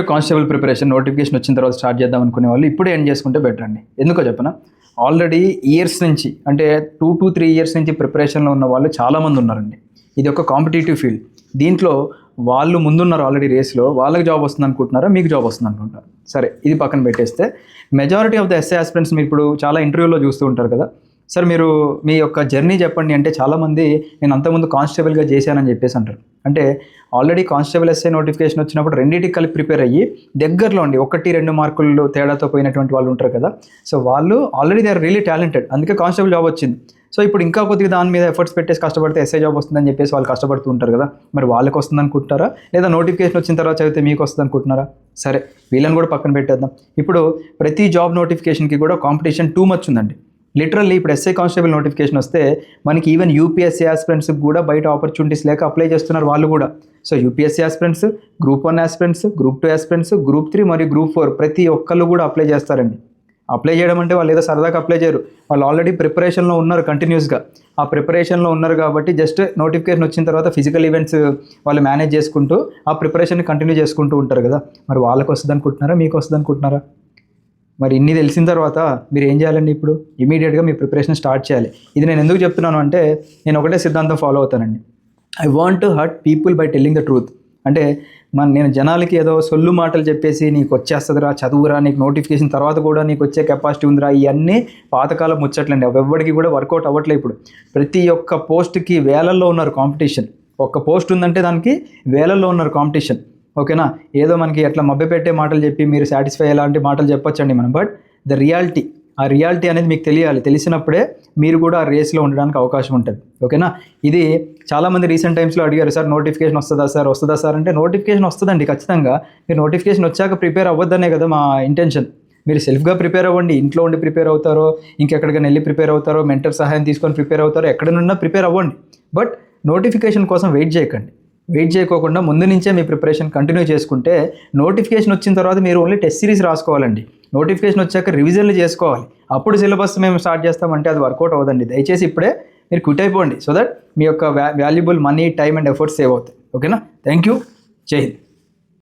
Constable preparation notification వచ్చిన తర్వాత start చేద్దాం అనుకునే వాళ్ళు ఇప్పుడు ఎండ్ చేసుకుంటే బెటర్ అండి. ఎందుకో చెప్పనా? ఆల్రెడీ ఇయర్స్ నుంచి అంటే టూ టు త్రీ ఇయర్స్ నుంచి ప్రిపరేషన్లో ఉన్న వాళ్ళు చాలామంది ఉన్నారండి. ఇది ఒక కాంపిటేటివ్ ఫీల్డ్ దీంట్లో వాళ్ళు ముందున్నారు ఆల్రెడీ రేస్లో వాళ్ళకి జాబ్ వస్తుంది అనుకుంటున్నారా? మీకు జాబ్ వస్తుంది అనుకుంటారు సరే ఇది పక్కన పెట్టేస్తే majority of the SA aspirants మీరు ఇప్పుడు చాలా ఇంటర్వ్యూలో చూస్తూ ఉంటారు కదా. సార్ మీరు మీ యొక్క జర్నీ చెప్పండి అంటే చాలామంది నేను అంతకుముందు కానిస్టేబుల్గా చేశానని చెప్పేసి అంటారు. అంటే ఆల్రెడీ కానిస్టేబుల్ ఎస్ఐ నోటిఫికేషన్ వచ్చినప్పుడు రెండింటికి కలిపి ప్రిపేర్ అయ్యి దగ్గరలో ఉండి ఒకటి రెండు మార్కులు తేడాతో పోయినటువంటి వాళ్ళు ఉంటారు కదా. సో వాళ్ళు already they are really talented అందుకే కానిస్టేబుల్ జాబ్ వచ్చింది. సో ఇప్పుడు ఇంకా కొద్దిగా దాని మీద ఎఫర్ట్స్ పెట్టేసి కష్టపడితే ఎస్ఐ జాబ్ వస్తుందని చెప్పేసి వాళ్ళు కష్టపడుతూ ఉంటారు కదా. మరి వాళ్ళకి వస్తుంది అనుకుంటారా లేదా నోటిఫికేషన్ వచ్చిన తర్వాత చదివితే మీకు వస్తుంది అనుకుంటున్నారా సరే వీళ్ళని కూడా పక్కన పెట్టేద్దాం. ఇప్పుడు ప్రతి జాబ్ నోటిఫికేషన్కి కూడా కాంపిటీషన్ టూ మచ్ ఉందండి. లిటరల్లీ ఇప్పుడు ఎస్ఐ కానిస్టేబుల్ నోటిఫికేషన్ వస్తే మనకి ఈవెన్ యూపీఎస్సీ ఆస్పిరెంట్స్కి కూడా బయట ఆపర్చునిటీస్ లేక అప్లై చేస్తున్నారు వాళ్ళు కూడా. So UPSC aspirants group one aspirants group two aspirants group three మరియు గ్రూప్ ఫోర్ ప్రతి ఒక్కళ్ళు కూడా అప్లై చేస్తారండి. అప్లై చేయడం అంటే వాళ్ళు ఏదో సరదాగా అప్లై చేయరు. వాళ్ళు ఆల్రెడీ ప్రిపరేషన్లో ఉన్నారు కంటిన్యూస్గా ఆ ప్రిపరేషన్లో ఉన్నారు కాబట్టి జస్ట్ నోటిఫికేషన్ వచ్చిన తర్వాత ఫిజికల్ ఈవెంట్స్ వాళ్ళు మేనేజ్ చేసుకుంటూ ఆ ప్రిపరేషన్ కంటిన్యూ చేసుకుంటూ ఉంటారు కదా. మరి వాళ్ళకి వస్తుంది అనుకుంటున్నారా మీకు వస్తుంది అనుకుంటున్నారా మరి ఇన్ని తెలిసిన తర్వాత మీరు ఏం చేయాలండి ఇప్పుడు? ఇమీడియట్గా మీ ప్రిపరేషన్ స్టార్ట్ చేయాలి. ఇది నేను ఎందుకు చెప్తున్నాను అంటే నేను ఒకటే సిద్ధాంతం ఫాలో అవుతానండి. I want to hurt people by telling the truth అంటే మన నేను జనాలకి ఏదో సొల్లు మాటలు చెప్పేసి నీకు వచ్చేస్తుందిరా చదువురా నీకు నోటిఫికేషన్ తర్వాత కూడా నీకు వచ్చే కెపాసిటీ ఉందిరా ఇవన్నీ పాతకాలం ముచ్చట్లండి. అవి ఎవ్వడికి కూడా వర్కౌట్ అవ్వట్లేదు ఇప్పుడు. ప్రతి ఒక్క పోస్ట్కి వేలల్లో ఉన్నారు కాంపిటీషన్ ఒక్క పోస్ట్ ఉందంటే దానికి వేలల్లో ఉన్నారు కాంపిటీషన్ ఓకేనా? ఏదో మనకి ఎట్లా మభ్యపెట్టే మాటలు చెప్పి మీరు సాటిస్ఫై ఎలాంటి మాటలు చెప్పొచ్చండి మనం. బట్ ద రియాలిటీ ఆ రియాలిటీ అనేది మీకు తెలియాలి. తెలిసినప్పుడే మీరు కూడా ఆ రేస్లో ఉండడానికి అవకాశం ఉంటుంది. ఓకేనా? ఇది చాలామంది రీసెంట్ టైమ్స్లో అడిగారు సార్ నోటిఫికేషన్ వస్తుందా సార్? వస్తుందా సార్? అంటే నోటిఫికేషన్ వస్తుందండి ఖచ్చితంగా. మీరు నోటిఫికేషన్ వచ్చాక ప్రిపేర్ అవ్వద్దనే కదా మా ఇంటెన్షన్ మీరు సెల్ఫ్గా ప్రిపేర్ అవ్వండి. ఇంట్లో ఉండి ప్రిపేర్ అవుతారో ఇంకెక్కడికైనా వెళ్ళి ప్రిపేర్ అవుతారో మెంటర్ సహాయం తీసుకొని ప్రిపేర్ అవుతారో ఎక్కడనున్నా ప్రిపేర్ అవ్వండి. బట్ నోటిఫికేషన్ కోసం వెయిట్ చేయకండి. వెయిట్ చేయకోకుండా ముందు నుంచే మీ ప్రిపరేషన్ కంటిన్యూ చేసుకుంటే నోటిఫికేషన్ వచ్చిన తర్వాత మీరు ఓన్లీ టెస్ట్ సిరీస్ రాసుకోవాలండి. నోటిఫికేషన్ వచ్చాక రివిజన్లు చేసుకోవాలి. అప్పుడు సిలబస్ మేము స్టార్ట్ చేస్తామంటే అది వర్కౌట్ అవ్వదండి. దయచేసి ఇప్పుడే మీరు క్విట్ అయిపోండి. సో దట్ మీ యొక్క valuable money time and efforts save అవుతాయి. ఓకేనా థ్యాంక్ యూ జై హింద్